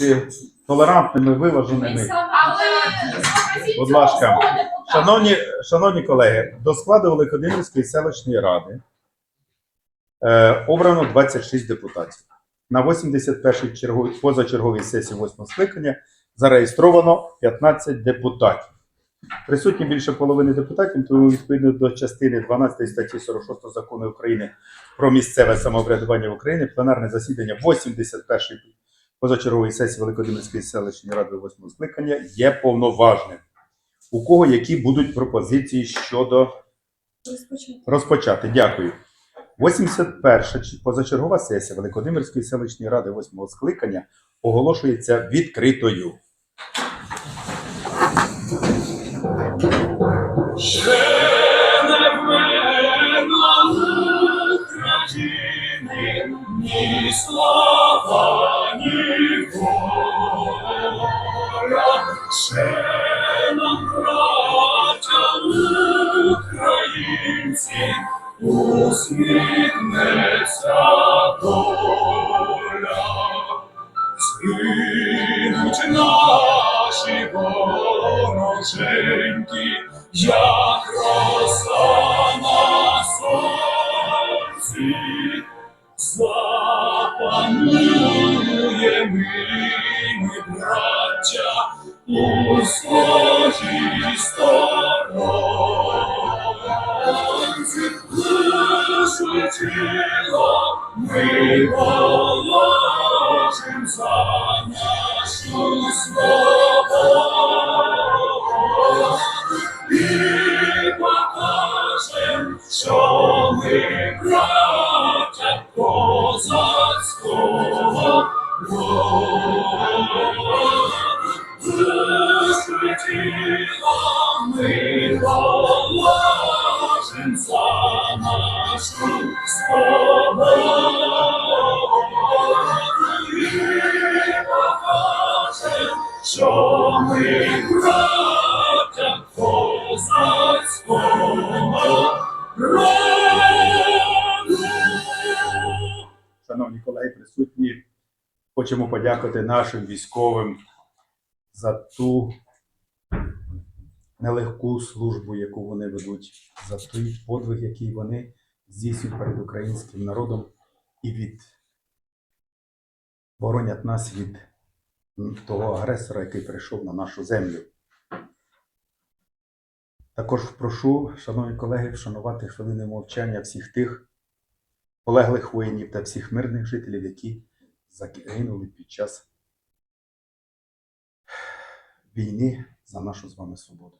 бути толерантними, виваженими. Будь ласка. Шановні, шановні колеги, до складу Великодимирської селищної ради е, обрано 26 депутатів. На 81-й черговій, позачерговій сесії 8 скликання зареєстровано 15 депутатів. Присутні більше половини депутатів, тому відповідно до частини 12 статті 46 закону України про місцеве самоврядування в Україні пленарне засідання 81-ї позачергової сесії Великодимирської селищної ради 8 скликання є повноважним. У кого які будуть пропозиції щодо розпочати? Дякую. 81 чи- позачергова сесія Великодимирської селищної ради 8 скликання оголошується відкритою. Ще не Ще нам, браття українці, усміхнеться доля. Згинуть наші вороженьки, як роса на сонці, запанує ми, браття, у що ми браття козацького. Шановні колеги, присутні, хочемо подякувати нашим військовим за ту нелегку службу, яку вони ведуть, за той подвиг, який вони здійснюють перед українським народом і від боронять нас від того агресора, який прийшов на нашу землю. Також прошу, шановні колеги, вшанувати хвилини мовчання всіх тих полеглих воїнів та всіх мирних жителів, які загинули під час війни за нашу з вами свободу.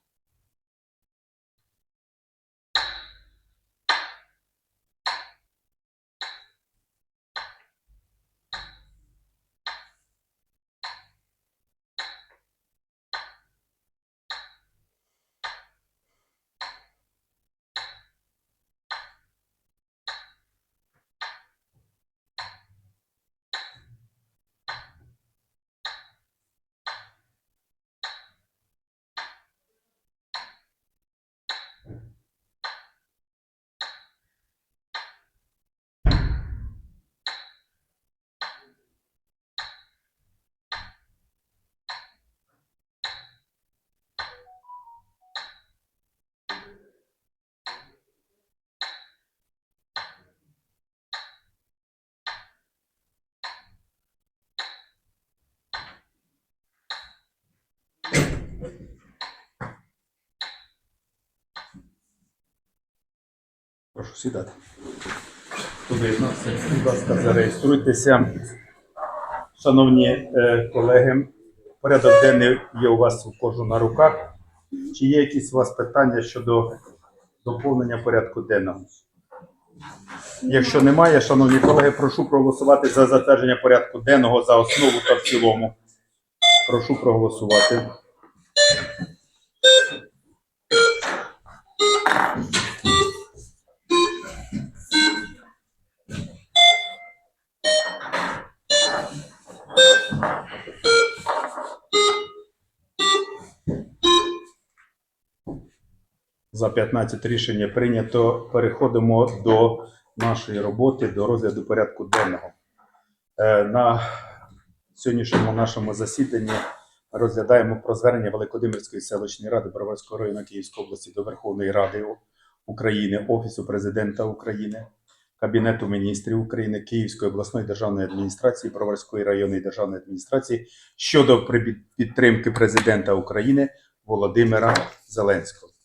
Прошу сідати. Будь ласка, зареєструйтеся. Шановні е, колеги, порядок денний є у вас у кожу на руках. Чи є якісь у вас питання щодо доповнення порядку денного? Якщо немає, шановні колеги, прошу проголосувати за затвердження порядку денного за основу та в цілому. Прошу проголосувати. За 15 рішення прийнято. Переходимо до нашої роботи, до розгляду порядку денного. Е, На сьогоднішньому нашому засіданні розглядаємо про звернення Великодимирської селищної ради Броварського району Київської області до Верховної Ради України, Офісу президента України, Кабінету міністрів України, Київської обласної державної адміністрації, Броварської районної державної адміністрації щодо підтримки президента України Володимира Зеленського.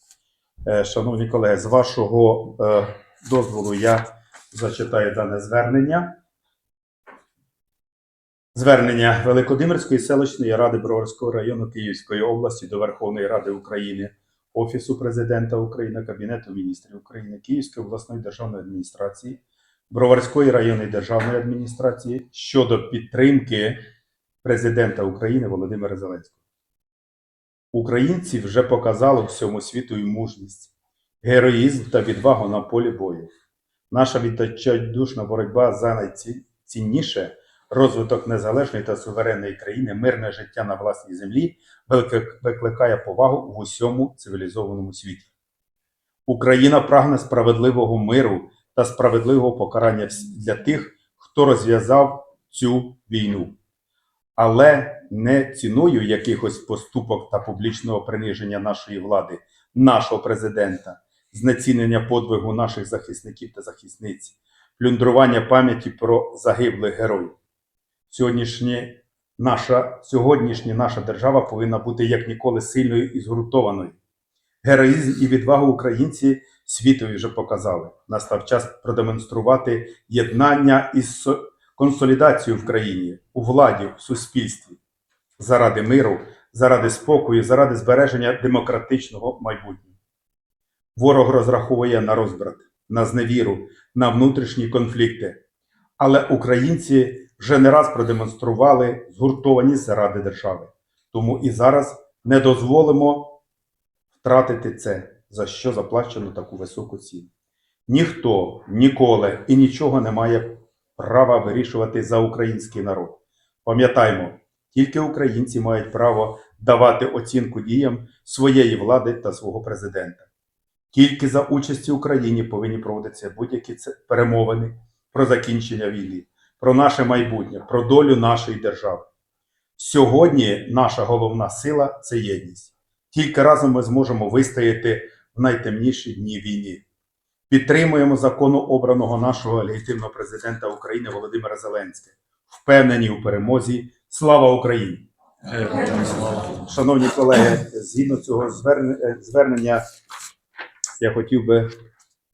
Е, Шановні колеги, з вашого е, дозволу я зачитаю дане звернення. Звернення Великодимирської селищної ради Броварського району Київської області до Верховної Ради України, Офісу президента України, Кабінету міністрів України, Київської обласної державної адміністрації, Броварської районної державної адміністрації щодо підтримки президента України Володимира Зеленського. Українці вже показали всьому світу і мужність, героїзм та відвагу на полі бою. Наша відчайдушна боротьба за найцінніше розвиток незалежної та суверенної країни, мирне життя на власній землі викликає повагу в усьому цивілізованому світі. Україна прагне справедливого миру та справедливого покарання для тих, хто розв'язав цю війну, але не ціною якихось поступок та публічного приниження нашої влади, нашого президента, знецінення подвигу наших захисників та захисниць, плюндрування пам'яті про загиблих героїв. Сьогоднішнє наша, сьогоднішня наша держава повинна бути як ніколи сильною і згуртованою. Героїзм і відвагу українці світові вже показали. Настав час продемонструвати єднання і со- консолідацію в країні, у владі, в суспільстві заради миру, заради спокою, заради збереження демократичного майбутнього. Ворог розраховує на розбрат, на зневіру, на внутрішні конфлікти. Але українці вже не раз продемонстрували згуртованість заради держави. Тому і зараз не дозволимо втратити це, за що заплачено таку високу ціну. Ніхто ніколи і нічого не має права вирішувати за український народ. Пам'ятаймо, тільки українці мають право давати оцінку діям своєї влади та свого президента. Тільки за участі України повинні проводитися будь-які перемовини про закінчення війни, про наше майбутнє, про долю нашої держави. Сьогодні наша головна сила це єдність. Тільки разом ми зможемо вистояти в найтемніші дні війни. Підтримуємо закону обраного нашого легітимного президента України Володимира Зеленського. Впевнені у перемозі. Слава Україні! Шановні колеги, згідно цього е, звернення, я хотів би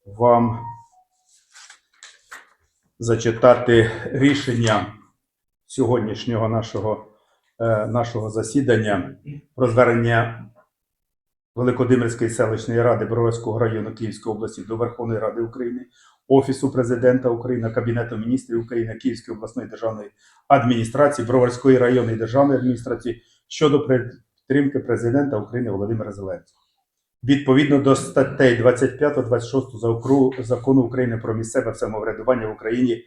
вам зачитати рішення сьогоднішнього нашого, е, нашого засідання про звернення Великодимирської селищної ради Броварського району Київської області до Верховної Ради України, Офісу президента України, Кабінету міністрів України, Київської обласної державної адміністрації, Броварської районної державної адміністрації щодо підтримки президента України Володимира Зеленського. Відповідно до статей 25-26 Закру- закону України про місцеве самоврядування в Україні,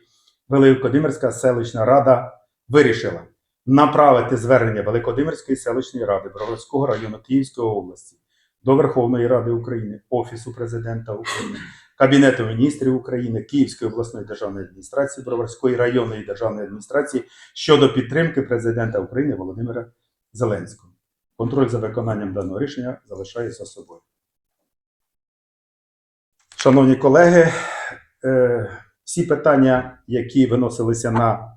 Великодимирська селищна рада вирішила направити звернення Великодимирської селищної ради Броварського району Київської області до Верховної Ради України, Офісу президента України, Кабінету міністрів України, Київської обласної державної адміністрації, Броварської районної державної адміністрації щодо підтримки президента України Володимира Зеленського. Контроль за виконанням даного рішення залишається собою. Шановні колеги, е, всі питання, які виносилися на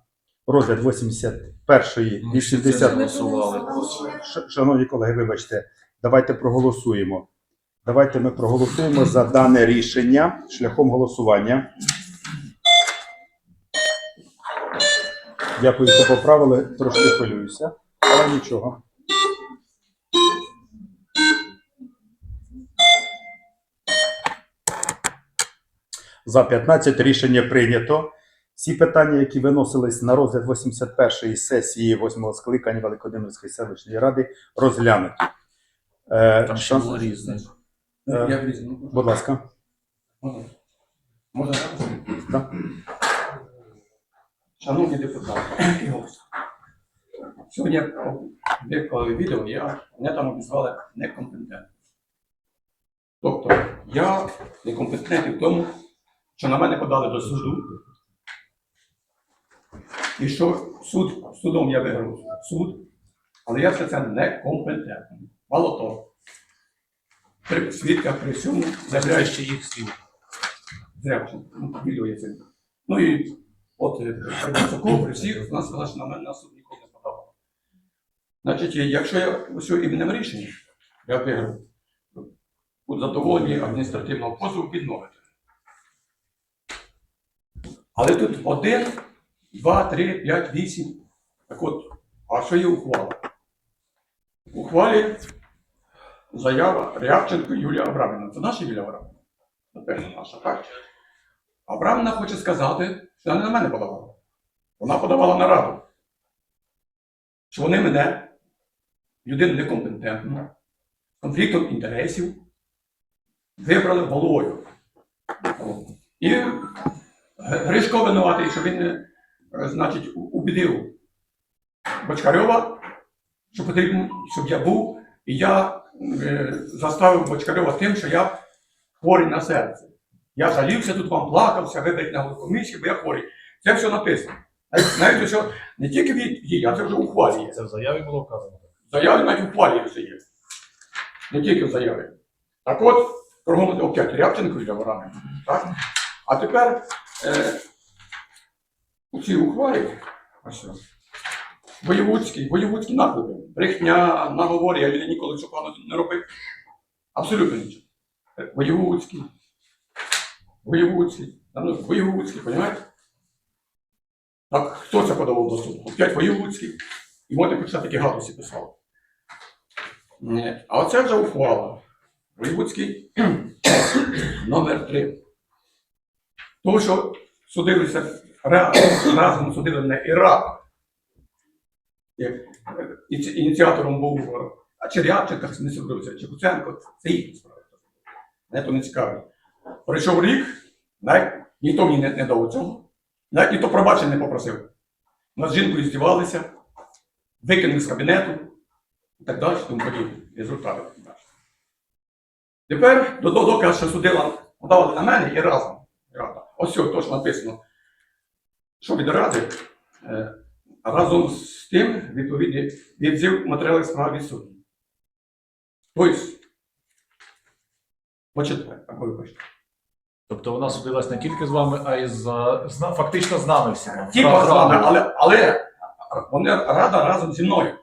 розгляд 81-ї, 80 Ш- Шановні колеги, вибачте, давайте проголосуємо. Давайте ми проголосуємо за дане рішення шляхом голосування. Дякую, що поправили. Трошки хвилююся, але нічого. За 15 рішення прийнято. Всі питання, які виносились на розгляд 81-ї сесії 8-го скликання Великодимирської селищної ради, розглянуті. Е, Там ще було різне. Е, Я візьму. Будь ласка. Можна? Можна так? Так. Шановні депутати. Сьогодні я виклали відео, я, мене там обізвали некомпетентним. Тобто, я некомпетентний в тому, що на мене подали до суду. І що суд, судом я виграв суд, але я все це некомпетентний. Мало того, при свідках при цьому заявляю, ще їх слів. Зрячим, ну, це. Ну і от е, при всіх, вона сказала, що на мене на ніколи не подавала. Значить, якщо я ось іменем рішення, я виграв у задоволенні адміністративного позову відновити. Але тут один, два, три, п'ять, вісім. Так от, а що є ухвала? В ухвалі заява Рябченко Юлія Абрамівна. Це наша Юлія Абрамівна? Напевно, наша, так? Абрамівна хоче сказати, що вона не на мене подавала. Вона подавала на раду. Що вони мене, людину некомпетентну, конфліктом інтересів, вибрали головою. І Гришко винуватий, що він, е, значить, убідив Бочкарьова, що потрібно, щоб я був, і я заставив Бочкарьова тим, що я хворий на серце. Я жалівся тут вам, плакався, виберіть на комісію, бо я хворий. Це все написано. Навіть, що не тільки від її, а це вже у хвалі є. Це в заяві було вказано. Заяві навіть у хвалі вже є. Не тільки в заяві. Так от, кругом опять Рябченко і Жаворами. Так? А тепер е, у цій ухвалі, ось що, воєвудські, наклепи, брехня, наговори, я люди ніколи цього погано не робив. Абсолютно нічого. Воєвудські, воєвудські, там, ну, розумієте? Так, хто це подавав до суду? Опять воєвудські. І можна писати такі гадості писали. А оце вже ухвала. Воєвудський номер 3. Тому що судилися разом, судили мене і рак. Як е, ініціатором був е, а чи Рябченка не судився, чи Куценко, це їхні справи. Мене то не цікавить. Пройшов рік, навіть ніхто мені не, не дав цього, навіть ніхто пробачення не попросив. Нас жінкою здівалися, викинули з кабінету і так далі, тому подібне. Результати. так. Тепер до до- доказ, що судила, подавали на мене і разом. Ось все, то, що написано. Що від ради, е, разом з тим, відповідний відзив матеріалів справи від судді. Тобто, почитайте, вибачте. Тобто вона судилась не тільки з вами, а й з, зна- фактично з нами всіма. Типа з вами, але, але вони рада разом зі мною.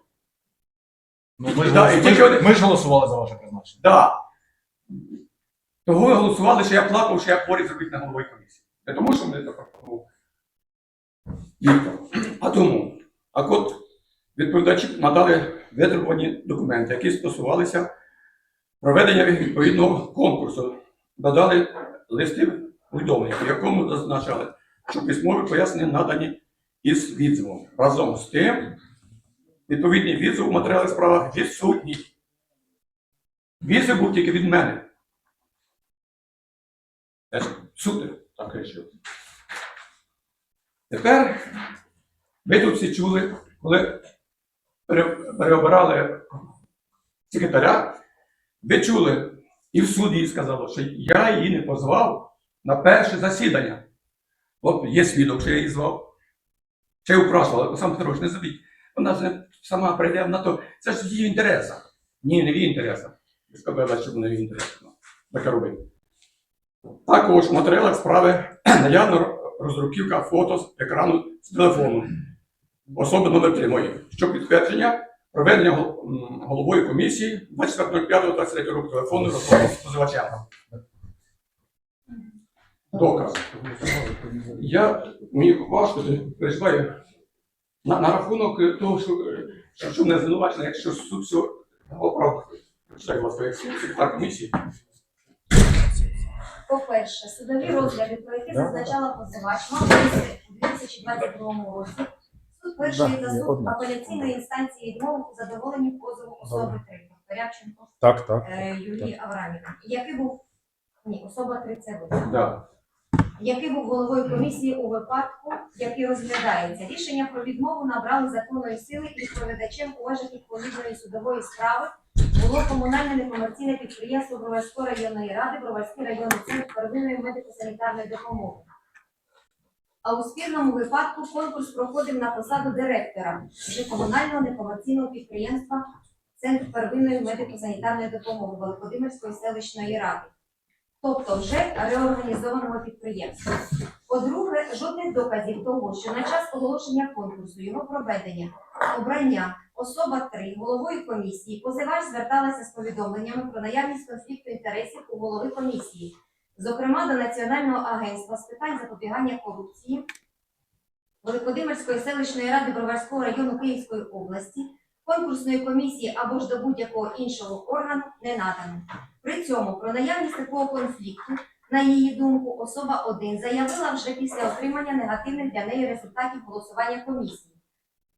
Ну, ми, ж, Да, і ми, тільки ж, один- ми ж голосували за ваше призначення. Да. Того ви голосували, що я плакав, що я хворий зробити на голові комісії. Не тому, що мене запропонував Віктор. А тому. А от відповідачі надали витребувані документи, які стосувалися проведення відповідного конкурсу. Додали листи повідомлення, в якому зазначали, що письмові пояснення надані із відзивом. Разом з тим, відповідний відзив у матеріалах справи відсутній. Віза був тільки від мене. Суди так рішив. Тепер ви тут всі чули, коли пере- переобирали секретаря, ви чули, і в суді сказало, що я її не позвав на перше засідання. От є свідок, що я її звав. Ще й упрашував, Олександр Петрович, не забіть. Вона ж сама прийде на то. Це ж в її інтересах. Ні, не в її інтересах. Сказали, що не в її інтересах. Таке робити. Також в матеріалах справи наявна роздруківка фото з екрану з телефону. Особи номер 3 мої. Що підтвердження проведення головою комісії 24.05.23 року телефонної розмови з позивачем. Доказ. Я мені важко переживаю на, на рахунок е, того, що, е, що, що мене звинувачено, якщо суд все оправдує. Читаю, як секретар комісії. По-перше, судові розгляди, про які зазначала позивач, мав місце у 2022 році. Суд першої Да, та суд апеляційної інстанції відмовив у задоволенні позову особи 3, Порядченко Так, так. е, Юлії Аврамівни. Який був ні, особа 3 це ви. Да. Який був головою комісії у випадку, який розглядається. Рішення про відмову набрали законної сили і відповідачем у межах відповідної судової справи було комунальне некомерційне підприємство Броварської районної ради, Броварський районний центр первинної медико-санітарної допомоги. А у спірному випадку конкурс проходив на посаду директора комунального некомерційного підприємства Центр первинної медико-санітарної допомоги Великодимирської селищної ради, тобто вже реорганізованого підприємства. По-друге, жодних доказів того, що на час оголошення конкурсу його проведення, обрання, особа 3, головою комісії, позивач зверталася з повідомленнями про наявність конфлікту інтересів у голови комісії, зокрема до Національного агентства з питань запобігання корупції Великодимирської селищної ради Броварського району Київської області, конкурсної комісії або ж до будь-якого іншого органу не надано. При цьому про наявність такого конфлікту, на її думку, особа 1 заявила вже після отримання негативних для неї результатів голосування комісії.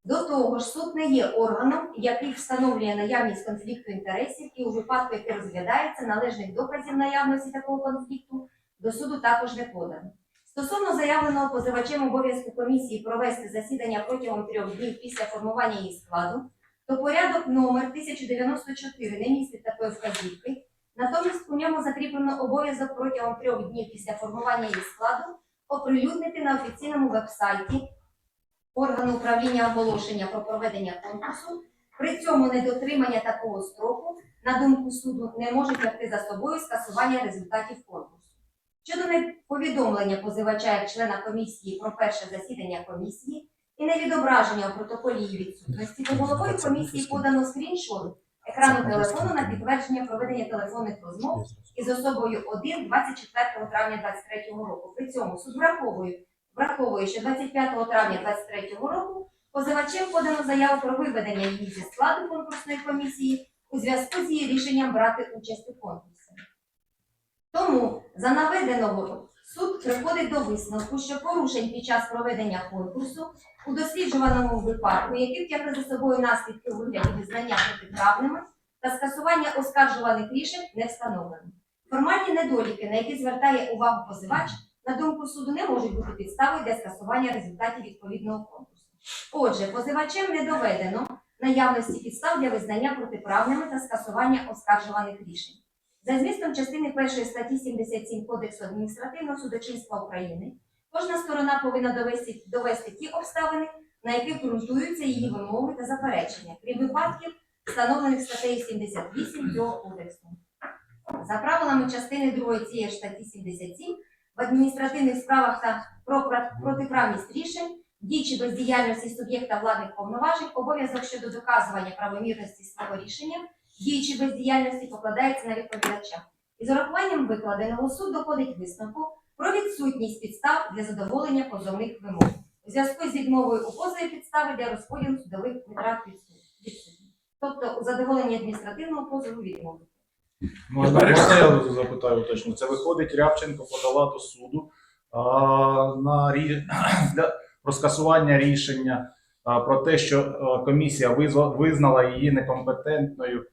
До того ж, суд не є органом, який встановлює наявність конфлікту інтересів, і у випадку, який розглядається, належних доказів наявності такого конфлікту до суду також не подано. Стосовно заявленого позивачем обов'язку комісії провести засідання протягом трьох днів після формування її складу, то порядок номер 1094 не містить такої вказівки. Натомість у ньому закріплено обов'язок протягом трьох днів після формування її складу оприлюднити на офіційному веб-сайті органу управління оголошення про проведення конкурсу. При цьому недотримання такого строку, на думку суду, не може тягти за собою скасування результатів конкурсу. Щодо неповідомлення позивача як члена комісії про перше засідання комісії і невідображення у протоколі її відсутності, то головою комісії подано скріншот екрану телефону на підтвердження проведення телефонних розмов із особою 1 24 травня 2023 року. При цьому суд враховує, враховує, що 25 травня 2023 року позивачем подано заяву про виведення її зі складу конкурсної комісії у зв'язку з її рішенням брати участь у конкурсі. Тому за наведеного суд приходить до висновку, що порушень під час проведення конкурсу у досліджуваному випадку, які втягли за собою наслідки у вигляді визнання протиправними та скасування оскаржуваних рішень не встановлено. Формальні недоліки, на які звертає увагу позивач, на думку суду не можуть бути підставою для скасування результатів відповідного конкурсу. Отже, позивачем не доведено наявності підстав для визнання протиправними та скасування оскаржуваних рішень. За змістом частини 1 статті 77 Кодексу адміністративного судочинства України, кожна сторона повинна довести, довести ті обставини, на яких ґрунтуються її вимоги та заперечення, крім випадків, встановлених статтею 78 цього кодексу. За правилами частини 2 цієї статті 77 в адміністративних справах та про протиправність рішень, дій чи бездіяльності суб'єкта владних повноважень, обов'язок щодо доказування правомірності свого рішення, дій чи бездіяльності покладається на відповідача. Із урахуванням викладеного суд доходить висновку про відсутність підстав для задоволення позовних вимог. У зв'язку з відмовою у позові підстави для розподілу судових витрат відсутні. Тобто у задоволенні адміністративного позову відмовити. Можна, можна я запитаю уточню? Це виходить, Рябченко подала до суду а, на рі... для... про скасування рішення а, про те, що а, комісія визва- визнала її некомпетентною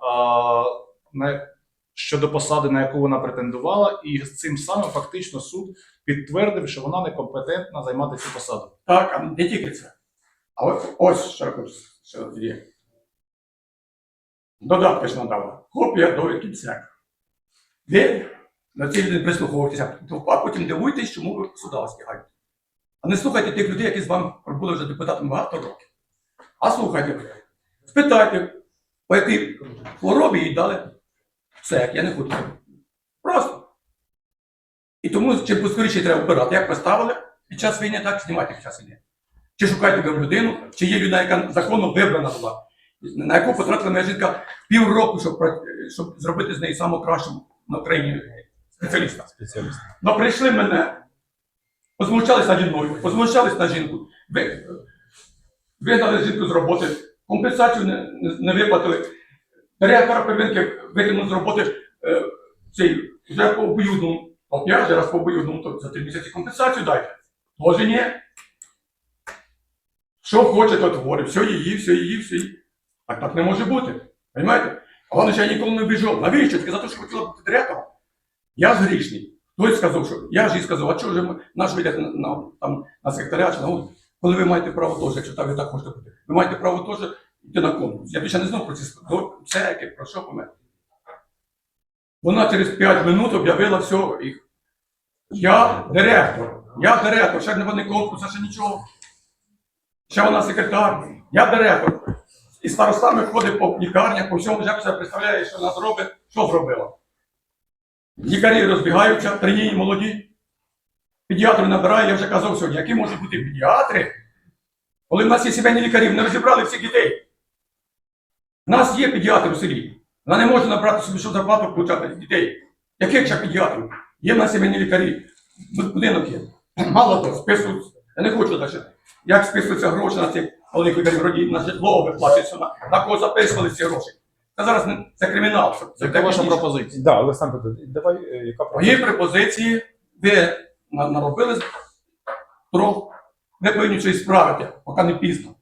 а, на... щодо посади, на яку вона претендувала, і з цим самим фактично суд підтвердив, що вона некомпетентна займати цю посаду. Так, а не тільки це. А ось що що є. Додатки ж надала. Копія довідки ЦЕК. Ви на цей день прислуховуєтеся, а потім дивуєтесь, чому ви суда стягаєте. А не слухайте тих людей, які з вами пробули вже депутатами багато років. А слухайте, спитайте, по якій хворобі їй дали ЦЕК, я не хочу. Просто. І тому чим поскоріше треба вбирати, як поставили під час війни, так знімайте під час війни. Чи шукайте людину, чи є людина, яка законно вибрана була, на яку потратила моя жінка півроку, щоб, щоб зробити з неї саму кращу на Україні спеціаліста. Спеціаліст. Ну прийшли мене, позмущались наді мною, позмущались на жінку, ви, вигнали жінку з роботи, компенсацію не, не, не виплатили. Директора первинки викинув з роботи е, цей вже по обоюдному, по п'ять раз по обоюдному, то за три місяці компенсацію дайте. Може ні. Що хоче, то творить, все її, все її, все її. Так так не може бути. Понимаєте? А вона ще я ніколи не обіжав. Навіщо? Тільки за те, що хотіла бути директором. Я ж грішний. Хтось сказав, що я ж їй сказав, а чого ж наш ви йдете на, на, там, на секретаря чи на вулицю? Коли ви маєте право теж, якщо так ви так хочете бути, ви маєте право теж йти на конкурс. Я більше не знав про ці ск- до- це яке, про що помер. Вона через 5 минут об'явила все. І... Я директор. Я директор, ще не вони конкурсу, ще нічого. Ще вона секретар. Я директор. І старостами ходить по лікарнях, по всьому, все представляє, що вона зробить, що зробила. Лікарі розбігаються, тренії молоді. Педіатрів набирає, я вже казав сьогодні, які можуть бути педіатри, коли в нас є сімейні лікарі, вони розібрали всіх дітей. У нас є педіатр у селі. Вона не може набрати собі що зарплату получати дітей. Яких ще педіатрів? Є в нас сімейні лікарі. Будинок є. Мало того, списують. Я не хочу далі. Як списуються гроші на цих головних лікарів родів, на житло виплачується, на, на кого записували ці гроші. Це зараз не, це кримінал. Це, це Яка ваша технічно. пропозиція? Да, Олександр, Петрович, давай, е, яка Мої пропозиції ви на- наробили про ви повинні щось справити, поки не пізно.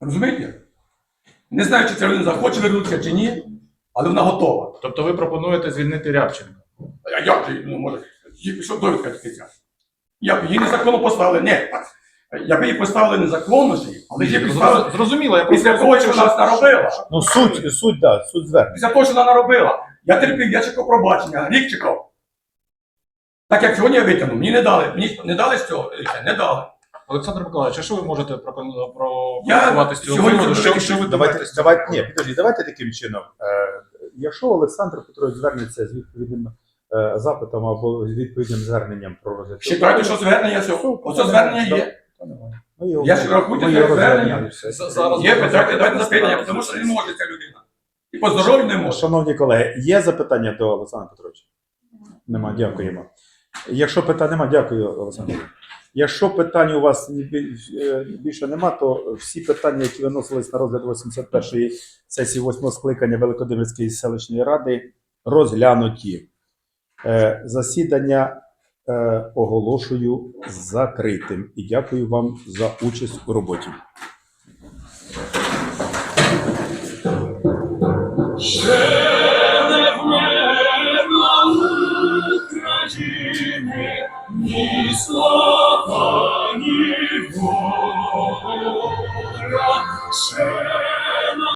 Розумієте? Не знаю, чи ця людина захоче вернутися чи ні, але вона готова. Тобто ви пропонуєте звільнити Рябченка? А як же, ну, може, їй- що довідка таке ця? Я б її незаконно поставили. Ні, так. Якби її поставили незаконно ж, її, але її поставили Зрозуміло, я після того, що вона наробила. Ну, суть, суть, да, суть звернення. Після того, що вона наробила. Я терпів, я чекав пробачення, рік чекав. Так як сьогодні я витягнув, мені не дали. Мені не дали з цього, не дали. Олександр Миколаївич, а що ви можете прокоментувати з цього сьогодні приводу? Що, що ви Давайте, думаєте? давайте, ні, підожди, давайте таким чином. Е, якщо Олександр Петрович звернеться з відповідним е, запитом або з відповідним зверненням про розгляд. Вважайте, що звернення цього. Оце звернення є. Я ж рахую, це його звернення. зараз Є питання, давайте запитання, тому що не може ця людина. І по здоров'ю не може. Шановні колеги, є запитання до Олександра Петровича? Нема, дякуємо. Якщо питань нема, дякую, Олександр. Петрович. Якщо питань у вас е, більше нема, то всі питання, які виносились на розгляд 81-ї сесії 8 скликання Великодимирської селищної ради, розглянуті. Е, Засідання е, оголошую закритим і дякую вам за участь у роботі. Ні слава, ні ще